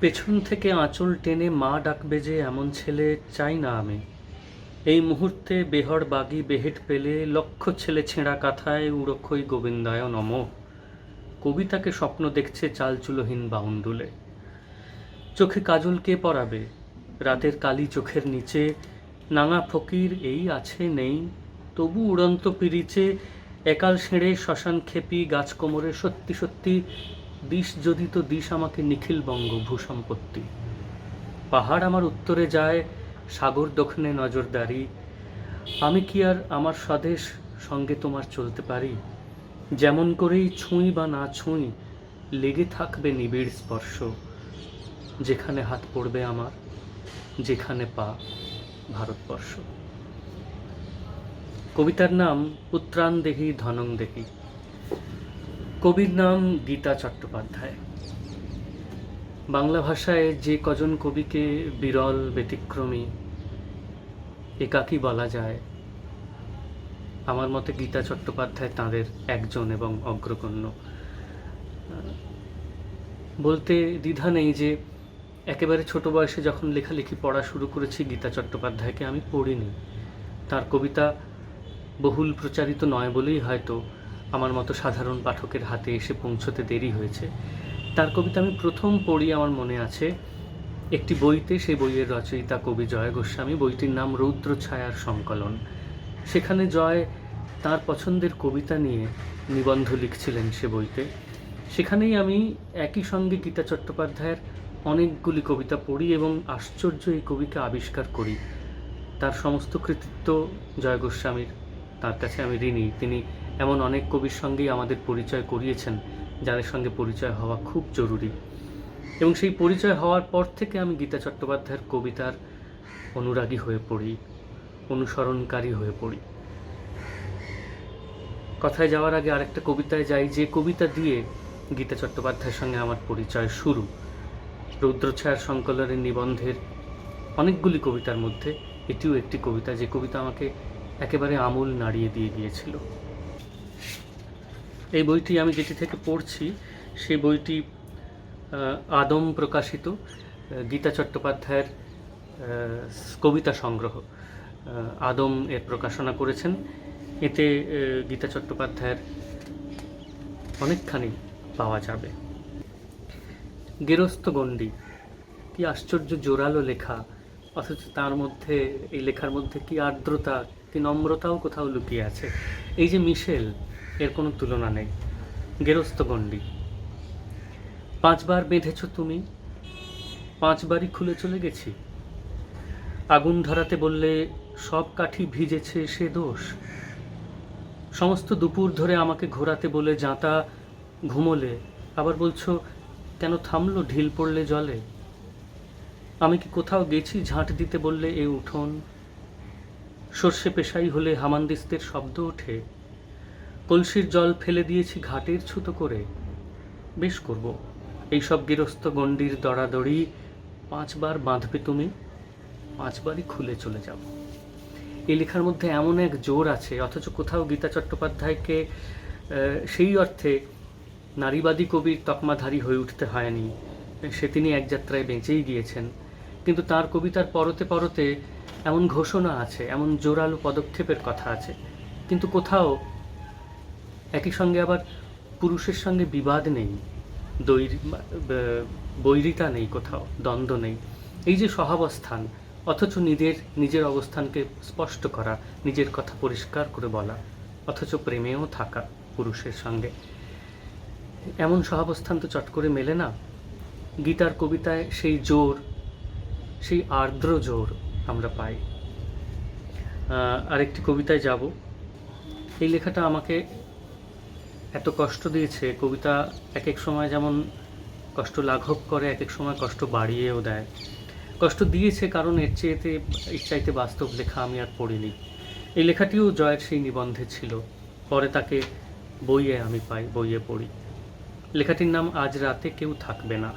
পেছন থেকে আঁচল টেনে মা ডাকবে যে, এমন ছেলে চাই না আমি। এই মুহূর্তে বেহর বাগি বেহেট পেলে লক্ষ ছেলে ছেঁড়া কাথায় উড়ক্ষই গোবিন্দায় নম। কবিতাকে স্বপ্ন দেখছে চালচুলোহীন বাউন্ডুলে চোখে কাজল কে পরাবে? রাতের কালি চোখের নিচে, নাঙা ফকির এই আছে নেই। তবু উড়ন্ত পিরিচে, একাল সেঁড়ে শ্মশান খেপি গাছ কোমরে সত্যি সত্যি দিশ যদি তো দিশ আমাকে নিখিল বঙ্গ ভূসম্পত্তি পাহাড় আমার উত্তরে যায়, সাগর দক্ষিণে নজরদারি। আমি কি আর আমার স্বদেশ সঙ্গে তোমার চলতে পারি? যেমন করেই ছুঁই বা না ছুঁই, লেগে থাকবে নিবিড় স্পর্শ। যেখানে হাত পড়বে আমার, যেখানে পা, ভারতবর্ষ। কবিতার নাম পুত্রান দেহি, ধনং দেহি। কবির নাম গীতা চট্টোপাধ্যায়। বাংলা ভাষায় যে কজন কবিকে বিরল, ব্যতিক্রমী, একাকী বলা যায়, আমার মতে গীতা চট্টোপাধ্যায় তাঁদের একজন এবং অগ্রগণ্য। বলতে দ্বিধা নেই যে একেবারে ছোট বয়সে যখন লেখালেখি পড়া শুরু করেছি, গীতা চট্টোপাধ্যায়কে আমি পড়িনি। তার কবিতা বহুল প্রচারিত নয় বলেই হয়তো আমার মতো সাধারণ পাঠকের হাতে এসে পৌঁছতে দেরি হয়েছে। তার কবিতা আমি প্রথম পড়ি, আমার মনে আছে। একটি বইতে সেই বইয়ের রচয়িতা কবি জয় গোস্বামী, বইটির নাম রৌদ্র ছায়ার সংকলন। সেখানে জয় তার পছন্দের কবিতা নিয়ে নিবন্ধ লিখছিলেন সে বইতে। সেখানেই আমি একই সঙ্গে গীতা চট্টোপাধ্যায়ের অনেকগুলি কবিতা পড়ি এবং আশ্চর্য এই কবিকে আবিষ্কার করি। তার সমস্ত কৃতিত্ব জয় গোস্বামীর। তার কাছে আমি ঋণী। তিনি এমন অনেক কবির সঙ্গেই আমাদের পরিচয় করিয়েছেন, যাদের সঙ্গে পরিচয় হওয়া খুব জরুরি। এবং সেই পরিচয় হওয়ার পর থেকে আমি গীতা চট্টোপাধ্যায়ের কবিতার অনুরাগী হয়ে পড়ি, অনুসরণকারী হয়ে পড়ি। কথায় যাওয়ার আগে আরেকটা কবিতায় যাই, যে কবিতা দিয়ে গীতা চট্টোপাধ্যায়ের সঙ্গে আমার পরিচয় শুরু। রৌদ্রছায়ার সংকলনের নিবন্ধের অনেকগুলি কবিতার মধ্যে এটিও একটি কবিতা, যে কবিতা আমাকে একেবারে আমূল নাড়িয়ে দিয়ে গিয়েছিল। এই বইটি আমি যেটি থেকে পড়ছি, সেই বইটি আদম প্রকাশিত গীতা চট্টোপাধ্যায়ের কবিতা সংগ্রহ। আদম এর প্রকাশনা করেছেন। এতে গীতা চট্টোপাধ্যায়ের অনেকখানি পাওয়া যাবে। গেরস্ত গণ্ডি, কি আশ্চর্য জোরালো লেখা, অথচ তার মধ্যে, এই লেখার মধ্যে কি আর্দ্রতা, কি নম্রতাও কোথাও লুকিয়ে আছে। এই যে মিশেল এর কোনো তুলনা নেই। গেরস্ত গণ্ডি। পাঁচবার বেঁধেছ তুমি? পাঁচবারই খুলে চলে গেছি? আগুন ধরাতে বললে সব কাঠি ভিজেছে সে দোষ? সমস্ত দুপুর ধরে আমাকে ঘোরাতে বলে জাঁতা ঘুমোলে, আবার বলছো, কেন থামলো ঢিল পড়লে জলে? আমি কি কোথাও গেছি ঝাঁট দিতে বললে এ উঠোন? সর্ষে পেশাই হলে হামানদিস্তের শব্দ ওঠে। কলসির জল ফেলে দিয়েছি ঘাটের ছুতো করে। বেশ করব। এইসব গৃহস্থ গণ্ডির দড়াদড়ি পাঁচবার বাঁধবে তুমি, পাঁচবারই খুলে চলে যাও। এই লেখার মধ্যে এমন এক জোর আছে, অথচ কোথাও গীতা চট্টোপাধ্যায়কে সেই অর্থে নারীবাদী কবির তকমাধারী হয়ে উঠতে হয়নি। সে তিনি এক যাত্রায় বেঁচেই গিয়েছেন। কিন্তু তার কবিতার পরতে পরতে এমন ঘোষণা আছে, এমন জোরালো পদক্ষেপের কথা আছে। কিন্তু কোথাও একই সঙ্গে আবার পুরুষের সঙ্গে বিবাদ নেই, দৈর- বৈরিতা নেই কোথাও, দ্বন্দ্ব নেই। এই যে সহাবস্থান অথচ নিজের নিজের অবস্থানকে স্পষ্ট করা, নিজের কথা পরিষ্কার করে বলা, অথচ প্রেমেও থাকা পুরুষের সঙ্গে। এমন সহাবস্থান তো চট করে মেলে না। গীতার কবিতায় সেই জোর, সেই আর্দ্র জোর আমরা পাই। আরেকটি কবিতায় যাব। এই লেখাটা আমাকে এত কষ্ট দিয়েছে, কবিতা এক এক সময় যেমন কষ্ট লাঘব করে এক এক সময় কষ্ট বাড়িয়েও দেয়। কষ্ট দিয়েছে কারণ এর চেয়েতে চাইতে বাস্তব লেখা আমি আর পড়িনি। এই লেখাটিও জয়ের সেই নিবন্ধে ছিল। পরে তাকে বইয়ে আমি পাই, বইয়ে পড়ি। লেখাটির নাম আজ রাতে কেউ থাকবে না।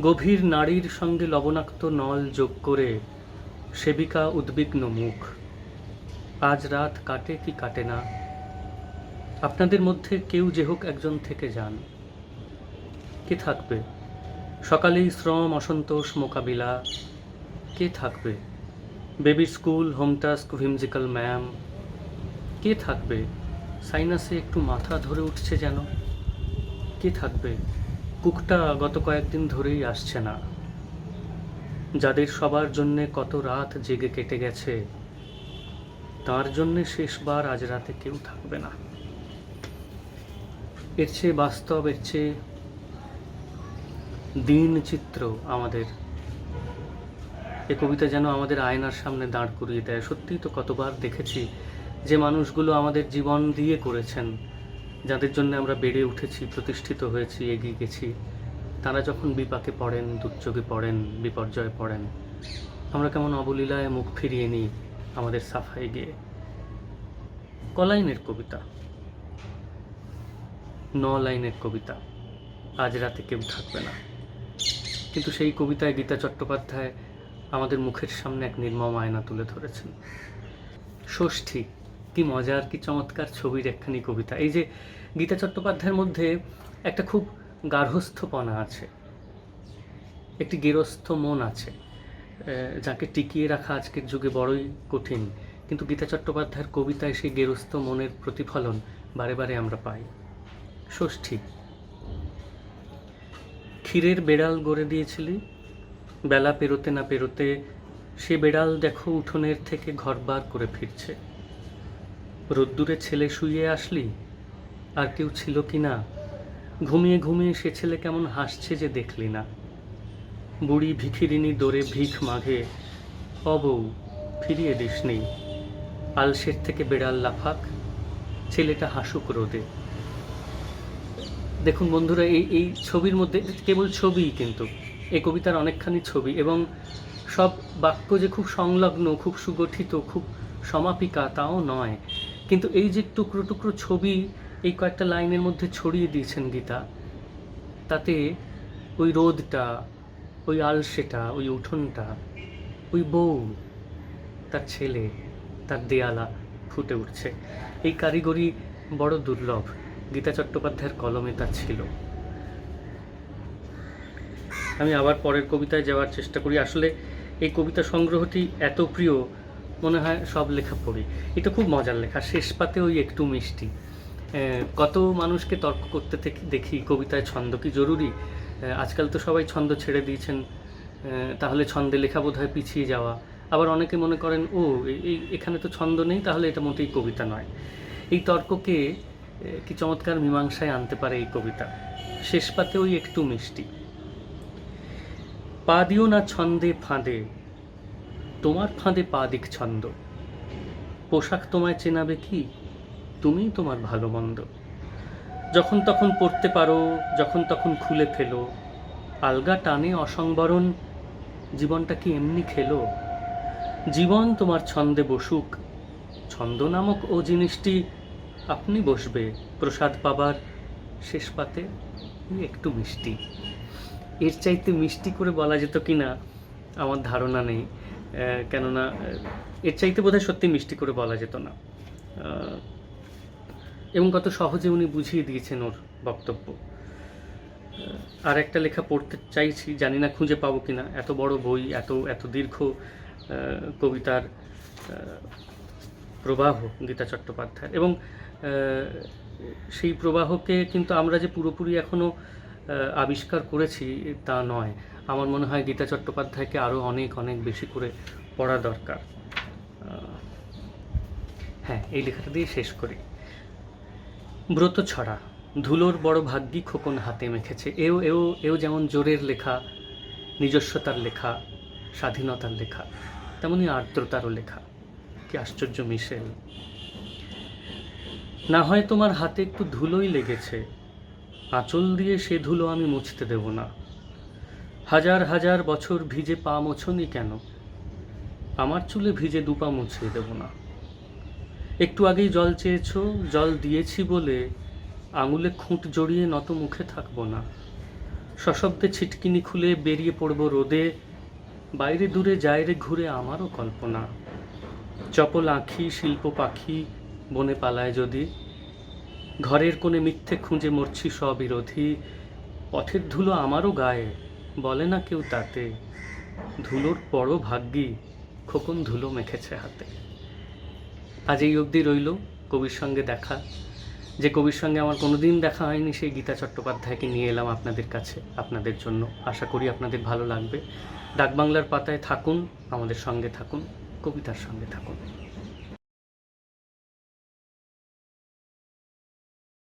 গভীর নারীর সঙ্গে লবণাক্ত নল যোগ করে সেবিকা উদ্বিগ্ন মুখ। আজ রাত কাটে কি কাটে না আপনাদের মধ্যে কেউ যে হোক একজন থেকে যান। কে থাকবে? সকালেই শ্রম অসন্তোষ মোকাবিলা। কে থাকবে? Baby school, home task whimsical ma'am কে থাকবে? সাইনাসে একটু মাথা ধরে উঠছে যেন। কে থাকবে? কুকটা গত কয়েকদিন ধরেই আসছে না। যাদের সবার জন্যে কত রাত জেগে কেটে গেছে, তার জন্যে শেষবার আজ রাতে কেউ থাকবে না। এর চেয়ে বাস্তব, এর চেয়ে দিন চিত্র আমাদের। এ কবিতা যেন আমাদের আয়নার সামনে দাঁড় করিয়ে দেয়। সত্যিই তো কতবার দেখেছি যে মানুষগুলো আমাদের জীবন দিয়ে করেছেন, যাদের জন্য আমরা বেড়ে উঠেছি, প্রতিষ্ঠিত হয়েছি, এগিয়ে গেছি। তারা যখন বিপাকে পড়েন, দুর্যোগে পড়েন, বিপর্যয়ে পড়েন, আমরা কেমন অবলীলায় মুখ ফিরিয়ে নিই আমাদের সাফাই গিয়ে। কলাইনের কবিতা। ন লাইনের কবিতা। আজ রাতে কেউ থাকবে না। কিন্তু সেই কবিতায় গীতা চট্টোপাধ্যায় আমাদের মুখের সামনে এক নির্মম আয়না তুলে ধরেছেন। ষষ্ঠী, কি মজার, কি চমৎকার ছবির একখানি কবিতা। এই যে গীতা চট্টোপাধ্যায়ের মধ্যে একটা খুব গার্হস্থ্যপনা আছে। একটি গেরস্থ মন আছে যাকে টিকিয়ে রাখা আজকের যুগে বড়ই কঠিন। কিন্তু গীতা চট্টোপাধ্যায়ের কবিতায় সেই গেরস্থ মনের প্রতিফলন বারে বারে আমরা পাই। ষষ্ঠী। ক্ষীরের বেড়াল গড়ে দিয়েছিলি, বেলা পেরোতে না পেরোতে সে বেড়াল দেখো উঠোনের থেকে ঘর বার করে ফিরছে। রোদ্দুরে ছেলে শুয়ে আসলি, আর কেউ ছিল কি না? ঘুমিয়ে ঘুমিয়ে সে ছেলে কেমন হাসছে যে দেখলি না। বুড়ি ভিখিরিনী দোরে ভিখ মাঘে অবৌ ফিরিয়ে দিসনি। আলসের থেকে বেড়াল লাফাক, ছেলেটা হাসুক রোদে। দেখুন বন্ধুরা, এই এই ছবির মধ্যে কেবল ছবিই কিন্তু, এই কবিতার অনেকখানি ছবি এবং সব বাক্য যে খুব সংলগ্ন, খুব সুগঠিত, খুব সমাপিকা তাও নয়। কিন্তু এই যে টুকরো টুকরো ছবি এই কয়েকটা লাইনের মধ্যে ছড়িয়ে দিয়েছেন গীতা, তাতে ওই রোদটা, ওই আলসেটা, ওই উঠোনটা, ওই বউ, তার ছেলে, তার দেয়ালা ফুটে উঠছে। এই কারিগরি বড় দুর্লভ। গীতা চট্টোপাধ্যায়ের কলমে তা ছিল। আমি আবার পরের কবিতায় যাওয়ার চেষ্টা করি। আসলে এই কবিতা সংগ্রহটি এত প্রিয়, মনে হয় সব লেখা পড়ি। এটা খুব মজার লেখা, শেষ পাতে ওই একটু মিষ্টি। কত মানুষকে তর্ক করতে দেখি কবিতায় ছন্দ কি জরুরি? আজকাল তো সবাই ছন্দ ছেড়ে দিয়েছেন। তাহলে ছন্দে লেখা বোধ হয় পিছিয়ে যাওয়া। আবার অনেকে মনে করেন, ও এখানে তো ছন্দ নেই, তাহলে এটা মোটেই কবিতা নয়। এই তর্ককে কি চমৎকার মীমাংসায় আনতে পারে এই কবিতা। শেষ পাতে ওই একটু মিষ্টি। পা দিও না ছন্দে ফাঁদে, তোমার ফাঁদে পা দিক ছন্দ। পোশাক তোমায় চেনাবে কি? তুমিই তোমার ভালো মন্দ। যখন তখন পড়তে পারো, যখন তখন খুলে ফেলো। আলগা টানে অসংবরণ, জীবনটা কি এমনি খেলো? জীবন তোমার ছন্দে বসুক, ছন্দ নামক ও জিনিসটি আপনি বসবে। প্রসাদ পাবার শেষ পাতে একটু মিষ্টি। এর চাইতে মিষ্টি করে বলা যেত কি না আমার ধারণা নেই। কেননা, এর চাইতে বোধহয় সত্যি মিষ্টি করে বলা যেত না। এবং কত সহজে উনি বুঝিয়ে দিয়েছেন ওর বক্তব্য। আর একটা লেখা পড়তে চাইছি, জানি না খুঁজে পাবো কি না এত বড় বই, এত এত দীর্ঘ কবিতার প্রবাহ গীতা চট্টোপাধ্যায় এবং সেই প্রবাহকে কিন্তু আমরা যে পুরোপুরি এখনও আবিষ্কার করেছি, তা নয়। আমার মনে হয় গীতা চট্টোপাধ্যায়কে আরও অনেক অনেক বেশি করে পড়া দরকার। হ্যাঁ এই লেখাটা দিয়ে শেষ করি। ব্রত ছড়া, ধুলোর বড় ভাগ্যি খোকন হাতে মেখেছে। এও এও এও যেমন জোরের লেখা, নিজস্বতার লেখা, স্বাধীনতার লেখা তেমনই আর্দ্রতারও লেখা। কি আশ্চর্য মিশেল। না হয় তোমার হাতে একটু ধুলোই লেগেছে। আঁচল দিয়ে সে ধুলো আমি মুছতে দেব না। হাজার হাজার বছর ভিজে পা মোছনি কেন? আমার চুলে ভিজে দুপা মুছিয়ে দেব না। একটু আগেই জল চেয়েছো, জল দিয়েছি বলে আঙুলে খুঁট জড়িয়ে নত মুখে থাকব না। সশব্দে ছিটকিনি খুলে বেরিয়ে পড়ব রোদে। বাইরে দূরে যায়রে ঘুরে আমারও কল্পনা। চপল আঁখি, শিল্প পাখি বনে পালায় যদি। ঘরের কোণে মিথ্যে খুঁজে মরছি সবিরোধী পথের ধুলো আমারও গায়ে, বলে না কেউ তাতে। ধুলোর পরও ভাগ্যি, খোকন ধুলো মেখেছে হাতে। আজ এই অবধি রইল কবির সঙ্গে দেখা। যে কবির সঙ্গে আমার কোনোদিন দেখা হয়নি, সেই গীতা চট্টোপাধ্যায়কে নিয়ে এলাম আপনাদের কাছে, আপনাদের জন্য। আশা করি আপনাদের ভালো লাগবে। ডাকবাংলার পাতায় থাকুন, আমাদের সঙ্গে থাকুন, কবিতার সঙ্গে থাকুন।